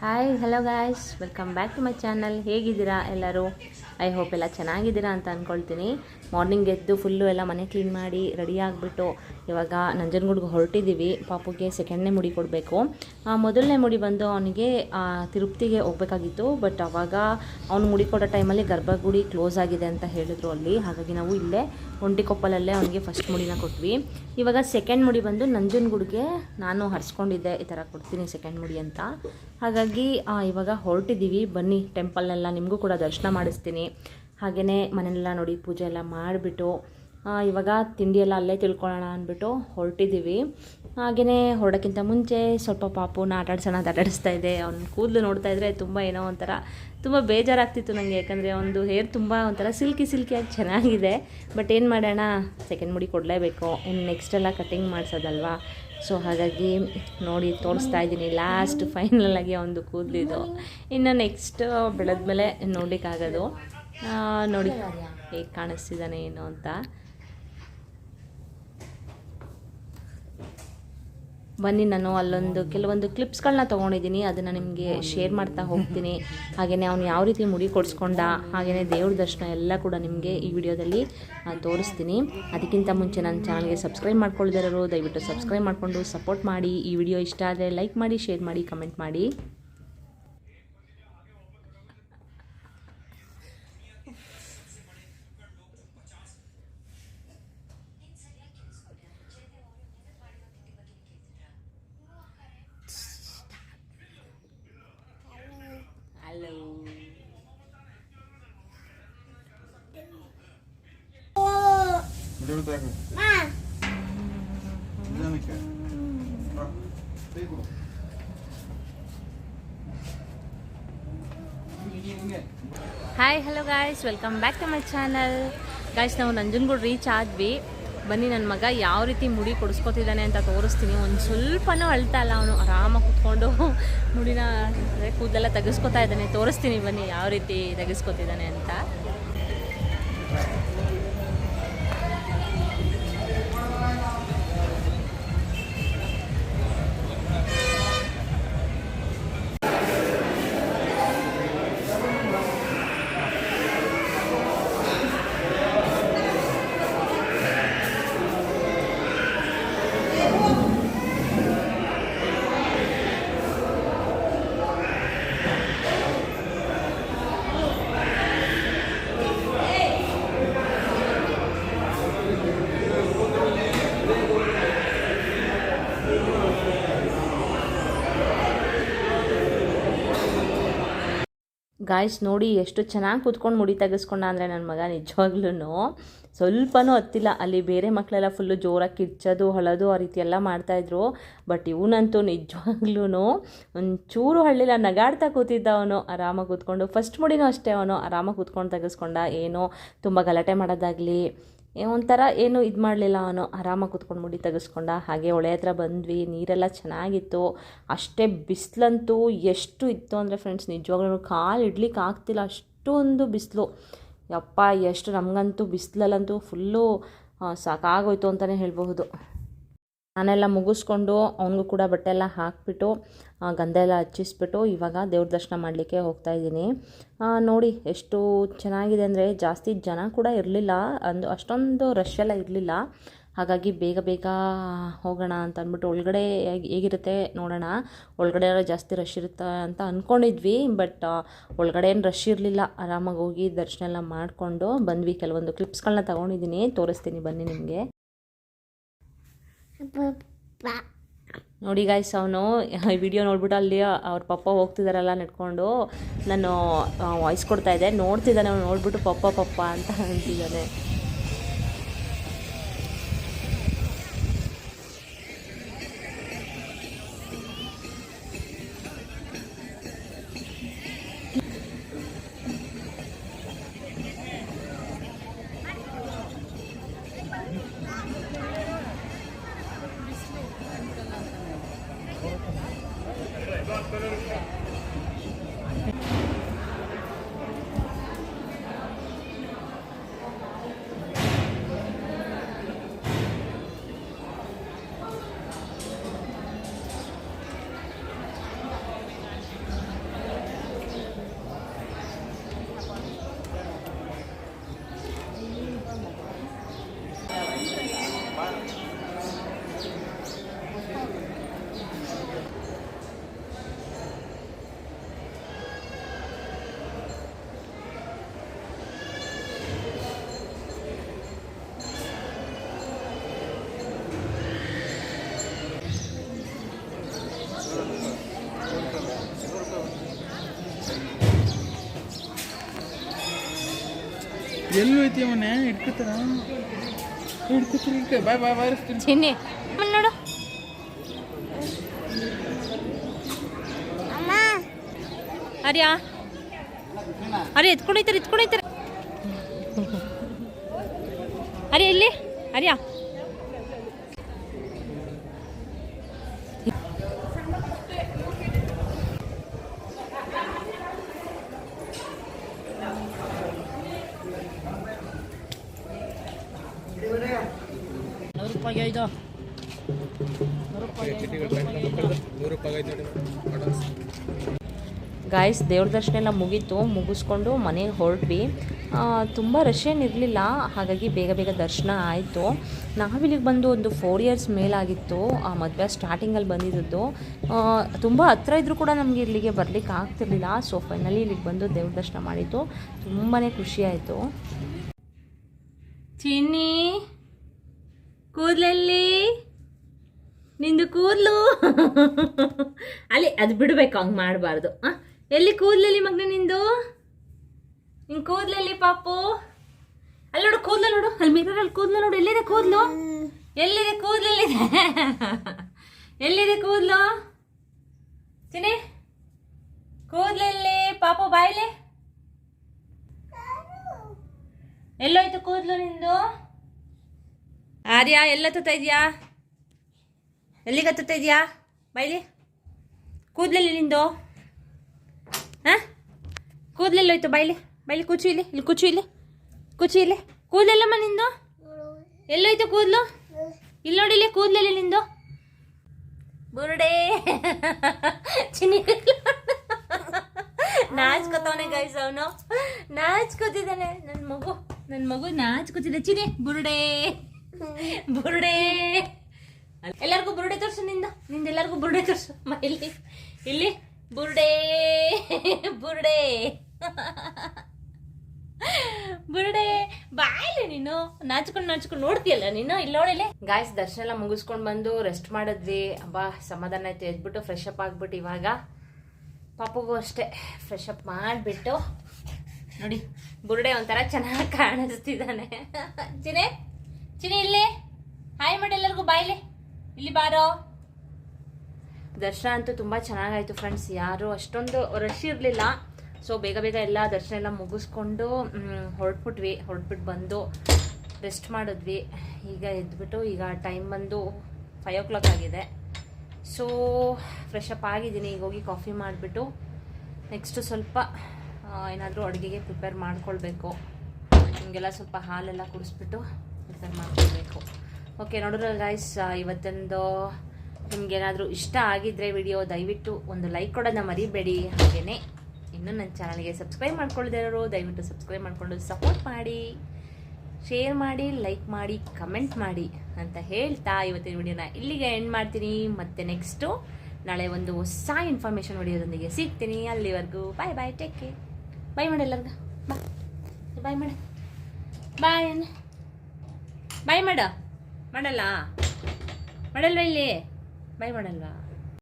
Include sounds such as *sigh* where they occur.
Hi hello guys welcome back to my channel ಹೇಗಿದ್ದೀರಾ ಎಲ್ಲರೂ? I hope ಎಲ್ಲ ಚೆನ್ನಾಗಿದ್ದೀರಾ ಅಂತ ಅಂದ್ಕೊಳ್ತೀನಿ ಮಾರ್ನಿಂಗ್ ಎದ್ದು ಫುಲ್ಲು ಎಲ್ಲ ಮನೆ ಕ್ಲೀನ್ ಮಾಡಿ ರೆಡಿ ಆಗಿಬಿಟ್ಟು ಇವಾಗ ನಂಜನಗೂಡ್ಗೆ ಹೊರಟಿದ್ದೀವಿ. ಪಾಪುಗೆ ಸೆಕೆಂಡ್ನೇ ಮುಡಿ ಕೊಡಬೇಕು. ಮೊದಲನೇ ಮುಡಿ ಬಂದು ಅವನಿಗೆ ತಿರುಪ್ತಿಗೆ ಹೋಗ್ಬೇಕಾಗಿತ್ತು. ಬಟ್ ಅವಾಗ ಅವನು ಮುಡಿ ಕೊಡೋ ಟೈಮಲ್ಲಿ ಗರ್ಭಗುಡಿ ಕ್ಲೋಸ್ ಆಗಿದೆ ಅಂತ ಹೇಳಿದ್ರು ಅಲ್ಲಿ. ಹಾಗಾಗಿ ನಾವು ಇಲ್ಲೇ ಒಂಟಿಕೊಪ್ಪಲಲ್ಲೇ ಅವನಿಗೆ ಫಸ್ಟ್ ಮುಡಿನ ಕೊಟ್ವಿ. ಇವಾಗ ಸೆಕೆಂಡ್ ಮುಡಿ ಬಂದು ನಂಜನಗೂಡ್ಗೆ ನಾನು ಹರಿಸ್ಕೊಂಡಿದ್ದೆ. ಈ ಥರ ಕೊಡ್ತೀನಿ ಸೆಕೆಂಡ್ ಮುಡಿ ಅಂತ. ಹಾಗಾಗಿ ಇವಾಗ ಹೊರಟಿದ್ದೀವಿ. ಬನ್ನಿ ಟೆಂಪಲ್ನೆಲ್ಲ ನಿಮಗೂ ಕೂಡ ದರ್ಶನ ಮಾಡಿಸ್ತೀನಿ. ಹಾಗೆಯೇ ಮನೆಯೆಲ್ಲ ನೋಡಿ ಪೂಜೆ ಎಲ್ಲ ಮಾಡಿಬಿಟ್ಟು ಇವಾಗ ತಿಂಡಿ ಎಲ್ಲ ಅಲ್ಲೇ ತಿಳ್ಕೊಳ್ಳೋಣ ಅಂದ್ಬಿಟ್ಟು ಹೊರಟಿದ್ದೀವಿ. ಹಾಗೆಯೇ ಹೊರಡೋಕ್ಕಿಂತ ಮುಂಚೆ ಸ್ವಲ್ಪ ಪಾಪುನ ಆಟಾಡ್ಸೋಣ ಅಂತ ಆಟಾಡಿಸ್ತಾ ಇದೆ. ಅವ್ನ ಕೂದಲು ನೋಡ್ತಾ ಇದ್ರೆ ತುಂಬ ಏನೋ ಒಂಥರ ತುಂಬ ಬೇಜಾರಾಗ್ತಿತ್ತು ನನಗೆ ಯಾಕಂದರೆ ಒಂದು ಹೇರ್ ತುಂಬ ಒಂಥರ ಸಿಲ್ಕಿ ಸಿಲ್ಕಿಯಾಗಿ ಚೆನ್ನಾಗಿದೆ. ಬಟ್ ಏನು ಮಾಡೋಣ? ಸೆಕೆಂಡ್ ಮುಡಿ ಕೊಡಲೇಬೇಕು. ಇನ್ನು ನೆಕ್ಸ್ಟ್ ಎಲ್ಲ ಕಟ್ಟಿಂಗ್ ಮಾಡಿಸೋದಲ್ವಾ? ಸೊ ಹಾಗಾಗಿ ನೋಡಿ ತೋರಿಸ್ತಾ ಇದ್ದೀನಿ. ಲಾಸ್ಟ್ ಫೈನಲ್ ಆಗಿ ಒಂದು ಕೂದಲಿದು. ಇನ್ನು ನೆಕ್ಸ್ಟ್ ಬೆಳೆದ್ಮೇಲೆ ನೋಡ್ಲಿಕ್ಕಾಗೋದು. ಆ, ನೋಡಿ. ಹೇಗೆ ಕಾಣಿಸ್ತಿದ್ದಾನೆ ಏನು ಅಂತ. ಬನ್ನಿ ನಾನು ಅಲ್ಲೊಂದು ಕೆಲವೊಂದು ಕ್ಲಿಪ್ಸ್ಗಳನ್ನ ತೊಗೊಂಡಿದ್ದೀನಿ, ಅದನ್ನು ನಿಮಗೆ ಶೇರ್ ಮಾಡ್ತಾ ಹೋಗ್ತೀನಿ. ಹಾಗೆಯೇ ಅವನು ಯಾವ ರೀತಿ ಮುಡಿ ಕೊಡಿಸ್ಕೊಂಡ ಹಾಗೆಯೇ ದೇವ್ರ ದರ್ಶನ ಎಲ್ಲ ಕೂಡ ನಿಮಗೆ ಈ ವಿಡಿಯೋದಲ್ಲಿ ತೋರಿಸ್ತೀನಿ. ಅದಕ್ಕಿಂತ ಮುಂಚೆ ನನ್ನ ಚಾನಲ್ಗೆ ಸಬ್ಸ್ಕ್ರೈಬ್ ಮಾಡ್ಕೊಳ್ದಿರೋರು ದಯವಿಟ್ಟು ಸಬ್ಸ್ಕ್ರೈಬ್ ಮಾಡಿಕೊಂಡು ಸಪೋರ್ಟ್ ಮಾಡಿ. ಈ ವಿಡಿಯೋ ಇಷ್ಟ ಆದರೆ ಲೈಕ್ ಮಾಡಿ, ಶೇರ್ ಮಾಡಿ, ಕಮೆಂಟ್ ಮಾಡಿ. ನಿಧಾನಕ್ಕೆ. ನಿಧಾನಕ್ಕೆ hi hello guys welcome back to my channel guys ನಾವು ನಂಜನಗೂಡು ರೀಚ್ ಆದ್ವಿ. ಬನ್ನಿ ನನ್ನ ಮಗ ಯಾವ ರೀತಿ ಮುಡಿ ಕೊಡಿಸ್ಕೊತಿದ್ದಾನೆ ಅಂತ ತೋರಿಸ್ತೀನಿ. ಒಂದು ಸ್ವಲ್ಪನೂ ಅಳ್ತಾ ಇಲ್ಲ ಅವನು. ಆರಾಮಾಗಿ ಕುತ್ಕೊಂಡು ಮುಡಿನ ಕೂದಲೆಲ್ಲ ತೆಗೆಸ್ಕೊತಾ ಇದ್ದಾನೆ. ತೋರಿಸ್ತೀನಿ ಬನ್ನಿ ಯಾವ ರೀತಿ ತೆಗೆಸ್ಕೊತಿದ್ದಾನೆ ಅಂತ. ಗಾಯ್ಸ್ ನೋಡಿ ಎಷ್ಟು ಚೆನ್ನಾಗಿ ಕೂತ್ಕೊಂಡು ಮುಡಿ ತೆಗೆಸ್ಕೊಂಡ ಅಂದರೆ ನನ್ನ ಮಗ ನಿಜವಾಗ್ಲೂ ಸ್ವಲ್ಪನೂ ಹತ್ತಿಲ್ಲ ಅಲ್ಲಿ ಬೇರೆ ಮಕ್ಕಳೆಲ್ಲ ಫುಲ್ಲು ಜೋರಾಗಿ ಕಿರ್ಚೋದು ಹೊಳೋದು ಆ ರೀತಿ ಎಲ್ಲ ಮಾಡ್ತಾಯಿದ್ರು ಬಟ್ ಇವನಂತೂ ನಿಜವಾಗ್ಲೂ ಒಂಚೂರು ಹಳ್ಳಿಲ್ಲ ನಗಾಡ್ತಾ ಕೂತಿದ್ದ ಅವನು, ಆರಾಮಾಗಿ ಕೂತ್ಕೊಂಡು. ಫಸ್ಟ್ ಮುಡಿನೂ ಅಷ್ಟೇ ಅವನು ಆರಾಮಾಗಿ ಕೂತ್ಕೊಂಡು ತೆಗೆಸ್ಕೊಂಡ. ಏನೋ ತುಂಬ ಗಲಾಟೆ ಮಾಡೋದಾಗಲಿ ಒಂಥರ ಏನು ಇದು ಮಾಡಲಿಲ್ಲ ಅವನು. ಆರಾಮಾಗಿ ಕೂತ್ಕೊಂಡು ಮುಡಿ ತೆಗೆಸ್ಕೊಂಡ. ಹಾಗೆ ಹೊಳೆ ಹತ್ರ ಬಂದ್ವಿ. ನೀರೆಲ್ಲ ಚೆನ್ನಾಗಿತ್ತು. ಅಷ್ಟೇ ಬಿಸಿಲಂತೂ ಎಷ್ಟು ಇತ್ತು ಅಂದರೆ ಫ್ರೆಂಡ್ಸ್ ನಿಜವಾಗ್ಲೂ ಕಾಲು ಇಡ್ಲಿಕ್ಕೆ ಆಗ್ತಿಲ್ಲ. ಅಷ್ಟೊಂದು ಬಿಸಿಲು. ಯಪ್ಪ, ಎಷ್ಟು ನಮಗಂತೂ ಬಿಸಿಲಲ್ಲಂತೂ ಫುಲ್ಲು ಸಾಕಾಗೋಯ್ತು ಅಂತಲೇ ಹೇಳಬಹುದು. ನಾನೆಲ್ಲ ಮುಗಿಸ್ಕೊಂಡು ಅವನಿಗೂ ಕೂಡ ಬಟ್ಟೆ ಎಲ್ಲ ಹಾಕ್ಬಿಟ್ಟು ಗಂಧ ಎಲ್ಲ ಹಚ್ಚಿಸ್ಬಿಟ್ಟು ಇವಾಗ ದೇವ್ರ ದರ್ಶನ ಮಾಡಲಿಕ್ಕೆ ಹೋಗ್ತಾ ಇದ್ದೀನಿ. ನೋಡಿ ಎಷ್ಟು ಚೆನ್ನಾಗಿದೆ ಅಂದರೆ ಜಾಸ್ತಿ ಜನ ಕೂಡ ಇರಲಿಲ್ಲ, ಅಂದು ಅಷ್ಟೊಂದು ರಶ್ ಎಲ್ಲ ಇರಲಿಲ್ಲ. ಹಾಗಾಗಿ ಬೇಗ ಬೇಗ ಹೋಗೋಣ ಅಂತ ಅಂದ್ಬಿಟ್ಟು ಒಳಗಡೆ ಹೇಗ್- ಹೇಗಿರುತ್ತೆ ನೋಡೋಣ. ಒಳಗಡೆ ಎಲ್ಲ ಜಾಸ್ತಿ ರಶ್ ಇರುತ್ತೆ ಅಂತ ಅಂದ್ಕೊಂಡಿದ್ವಿ ಬಟ್ ಒಳಗಡೆ ಏನು ರಶ್ ಇರಲಿಲ್ಲ. ಆರಾಮಾಗಿ ಹೋಗಿ ದರ್ಶನ ಎಲ್ಲ ಮಾಡಿಕೊಂಡು ಬಂದ್ವಿ. ಕೆಲವೊಂದು ಕ್ಲಿಪ್ಸ್ಗಳನ್ನ ತೊಗೊಂಡಿದ್ದೀನಿ. ತೋರಿಸ್ತೀನಿ ಬನ್ನಿ ನಿಮಗೆ. ನೋಡಿ ಗಾಯ್ಸ್ ಅವನು ವಿಡಿಯೋ ನೋಡ್ಬಿಟ್ಟು ಅಲ್ಲಿ ಅವ್ರ ಪಪ್ಪ ಹೋಗ್ತಿದಾರಲ್ಲ ನಡ್ಕೊಂಡು, ನಾನು ವಾಯ್ಸ್ ಕೊಡ್ತಾ ಇದ್ದೆ. ನೋಡ್ತಿದ್ದಾನೆ, ಅವ್ನು ನೋಡ್ಬಿಟ್ಟು ಪಪ್ಪ ಪಪ್ಪ ಅಂತ ಅಂತಿದ್ದಾನೆ. ಎಲ್ಲೂ ಐತಿ ಅವನೇ ಇಟ್ಕೋತಾರ ಇಟ್ಕೋತಾರೆ ಇಟ್ಕ ಬಾಯ್ ಬಾಯ್ ಬಾರಿಸ್ತೀನಿ ಚಿನ್ನಿ ನೋಡು. ಅರ್ಯಾ ಅರೆ ಎತ್ಕೊಂಡೈತಾರೆ ಎತ್ಕೊಂಡೈತಾರೆ ಅರೆ ಇಲ್ಲಿ. ಅರ್ಯಾ ನೂರು ರೂಪಾಯಿ ಐದು ಗಾಯ್ಸ್ ದೇವ್ರ ದರ್ಶನ ಎಲ್ಲ ಮುಗೀತು. ಮುಗಿಸ್ಕೊಂಡು ಮನೆಗೆ ಹೊರಟ್ವಿ. ತುಂಬ ರಶ್ ಏನಿರಲಿಲ್ಲ ಹಾಗಾಗಿ ಬೇಗ ಬೇಗ ದರ್ಶನ ಆಯಿತು. ನಾವಿಲ್ಲಿಗೆ ಬಂದು ಒಂದು ಫೋರ್ ಇಯರ್ಸ್ ಮೇಲಾಗಿತ್ತು ಆ ಮದುವೆ ಸ್ಟಾರ್ಟಿಂಗಲ್ಲಿ ಬಂದಿದ್ದು ತುಂಬ ಹತ್ರ ಇದ್ದರೂ ಕೂಡ ನಮಗೆ ಇಲ್ಲಿಗೆ ಬರಲಿಕ್ಕೆ ಆಗ್ತಿರ್ಲಿಲ್ಲ. ಸೊ ಫೈನಲಿ ಇಲ್ಲಿಗೆ ಬಂದು ದೇವ್ರ ದರ್ಶನ ಮಾಡಿತ್ತು ತುಂಬಾ ಖುಷಿ ಆಯಿತು. ಚಿನ್ನಿ. ಕೂದಲಲ್ಲಿ? ನಿಂದು ಕೂದಲು? ಅಲ್ಲಿ, ಅದು ಬಿಡಬೇಕು, ಹಂಗೆ ಮಾಡಬಾರ್ದು. ಎಲ್ಲಿ ಕೂದಲಲ್ಲಿ ಮಗನ ನಿಂದು? ನಿನ್ ಕೂದಲಲ್ಲಿ ಪಾಪು? ಅಲ್ಲಿ ನೋಡು, ಕೂದಲು ನೋಡು. ಅಲ್ಲಿ ಮಿರರಲ್ಲಿ ಕೂದಲು ನೋಡು. ಎಲ್ಲಿದೆ ಕೂದಲು? ಎಲ್ಲಿದೆ ಕೂದಲಲ್ಲಿದೆ ಎಲ್ಲಿದೆ ಕೂದಲು? ಚಿನಿ ಕೂದಲಲ್ಲಿ ಪಾಪು ಬಾಯ್ಲೆ? ಎಲ್ಲೋಯ್ತು ಕೂದಲು ನಿಂದು? ಆರ್ಯ, ಎಲ್ಲ ಹತ್ತುತ್ತಾ ಇದೆಯಾ? ಎಲ್ಲಿಗೆ ಹತ್ತುತ್ತಾ ಬೈಲಿ. ಕೂದಲಲ್ಲಿ ನಿಂದು? ಹಾಂ? ಕೂದಲೆಲ್ಲೋಯ್ತು ಬೈಲಿ. ಬೈಲಿ, ಕುಚು ಇಲ್ಲಿ ಇಲ್ಲಿ ಕುಚು ಇಲ್ಲಿ ಕುಚು ಇಲ್ಲಿ. ಕೂದಲೆಲ್ಲಮ್ಮ ನಿಂದು? ಎಲ್ಲೋಯ್ತು ಕೂದಲು? ಇಲ್ಲಿ ನೋಡಿ, ಇಲ್ಲಿ ಕೂದಲಲ್ಲಿ ನಿಂದು. ಬುರುಡೆ. ಚಿನ್ನಿ. ನಾಚ್ಕೋತಾವನೆ ಗೈಸ್ ಅವನು. ನಾಚ್ಕೋತಿದ್ದಾನೆ. ನನ್ನ ಮಗು ನನ್ನ ಮಗು ನಾಚ್ಕೋತಿದ್ದೆ ಚಿನ್ನಿ, ಬುರುಡೆ. *laughs* ಬುರುಡೆ. ಎಲ್ಲರಿಗೂ ಬುರುಡೆ ತೋರ್ಸು ನಿಂದ. ನಿಂದ ಎಲ್ಲರಿಗೂ ಬುರುಡೆ ತೋರ್ಸು. ಇಲ್ಲಿ ಇಲ್ಲಿ. ಬುರುಡೆ ಬುರುಡೆ. ಬುರುಡೆ. ಬಾಯ್ಲೆ ನೀನು. ನಾಚ್ಕೊಂಡು ನಾಚ್ಕೊಂಡು ನೋಡ್ತೀಯಲ್ಲ ನೀನು? ಇಲ್ಲಿ ನೋಡಿಲ್ಲ ಗಾಯ್ಸ್ ದರ್ಶನ ಎಲ್ಲ ಮುಗಿಸ್ಕೊಂಡು ಬಂದು ರೆಸ್ಟ್ ಮಾಡಿದ್ವಿ. ಅಬ್ಬಾ, ಸಮಾಧಾನ ಆಯ್ತು. ಎದ್ಬಿಟ್ಟು ಫ್ರೆಶ್ ಅಪ್ ಆಗ್ಬಿಟ್ಟು ಇವಾಗ ಪಾಪಗೂ ಅಷ್ಟೇ ಫ್ರೆಶ್ ಅಪ್ ಮಾಡಿಬಿಟ್ಟು ನೋಡಿ, ಬುರುಡೆ ಒಂಥರ ಚೆನ್ನಾಗಿ ಕಾಣಿಸ್ತಿದ್ದಾನೆ. *laughs* ಚಿನೆ ಚಿನಿ ಇಲ್ಲಿ ಹಾಯ್ ಮಾಡಿ ಎಲ್ಲರಿಗೂ ಬಾಯ್ಲೆ ಇಲ್ಲಿ ಬಾರೋ. ದರ್ಶನ ಅಂತೂ ತುಂಬ ಚೆನ್ನಾಗಾಯ್ತು ಫ್ರೆಂಡ್ಸ್ ಯಾರು ಅಷ್ಟೊಂದು ರಶ್ ಇರಲಿಲ್ಲ. ಸೊ ಬೇಗ ಬೇಗ ಎಲ್ಲ ದರ್ಶನ ಎಲ್ಲ ಮುಗಿಸ್ಕೊಂಡು ಹೊರಟ್ಬಿಟ್ವಿ. ಹೊರಟ್ಬಿಟ್ಟು ಬಂದು ರೆಸ್ಟ್ ಮಾಡಿದ್ವಿ. ಈಗ ಎದ್ಬಿಟ್ಟು ಈಗ ಟೈಮ್ ಬಂದು ಫೈವ್ ಓ ಕ್ಲಾಕ್ ಆಗಿದೆ. ಸೊ ಫ್ರೆಶ್ ಅಪ್ ಆಗಿದ್ದೀನಿ. ಈಗ ಹೋಗಿ ಕಾಫಿ ಮಾಡಿಬಿಟ್ಟು ನೆಕ್ಸ್ಟು ಸ್ವಲ್ಪ ಏನಾದರೂ ಅಡುಗೆಗೆ ಪ್ರಿಪೇರ್ ಮಾಡ್ಕೊಳ್ಬೇಕು. ನಿಮಗೆಲ್ಲ ಸ್ವಲ್ಪ ಹಾಲೆಲ್ಲ ಕುಡಿಸ್ಬಿಟ್ಟು ಪ್ರಿಪೇರ್ ಮಾಡ್ಕೊಳ್ಬೇಕು ಓಕೆ ನೋಡಿದ್ರೆ ಗಾಯ್ಸ್ ಇವತ್ತೊಂದು ನಿಮಗೇನಾದರೂ ಇಷ್ಟ ಆಗಿದ್ರೆ ವಿಡಿಯೋ ದಯವಿಟ್ಟು ಒಂದು ಲೈಕ್ ಕೊಡೋದನ್ನ ಮರಿಬೇಡಿ. ಹಾಗೆಯೇ ಇನ್ನೂ ನನ್ನ ಚಾನಲ್ಗೆ ಸಬ್ಸ್ಕ್ರೈಬ್ ಮಾಡ್ಕೊಳ್ಳೋದಿರೋರು ದಯವಿಟ್ಟು ಸಬ್ಸ್ಕ್ರೈಬ್ ಮಾಡಿಕೊಂಡು ಸಪೋರ್ಟ್ ಮಾಡಿ. ಶೇರ್ ಮಾಡಿ ಲೈಕ್ ಮಾಡಿ ಕಮೆಂಟ್ ಮಾಡಿ ಅಂತ ಹೇಳ್ತಾ ಇವತ್ತಿನ ವಿಡಿಯೋನ ಇಲ್ಲಿಗೆ ಎಂಡ್ ಮಾಡ್ತೀನಿ. ಮತ್ತೆ ನೆಕ್ಸ್ಟು ನಾಳೆ ಒಂದು ಹೊಸ ಇನ್ಫಾರ್ಮೇಷನ್ ವಿಡಿಯೋದೊಂದಿಗೆ ಸಿಗ್ತೀನಿ ಅಲ್ಲಿವರೆಗೂ. ಬಾಯ್ ಬಾಯ್ ಟೇಕ್ ಕೇರ್ ಬಾಯ್ ಮಾಡಿ ಎಲ್ಲರಿಗೂ. ಬಾಯ್ ಬಾಯ್ ಮಾಡ. ಬಾಯ್ ಬಾಯ್ ಮಾಡ. ಮಾಡಲ್ಲ. ಮಾಡಲ್ವಾ ಇಲ್ಲಿ? ಬಾಯ್ ಮಾಡಲ್ವಾ?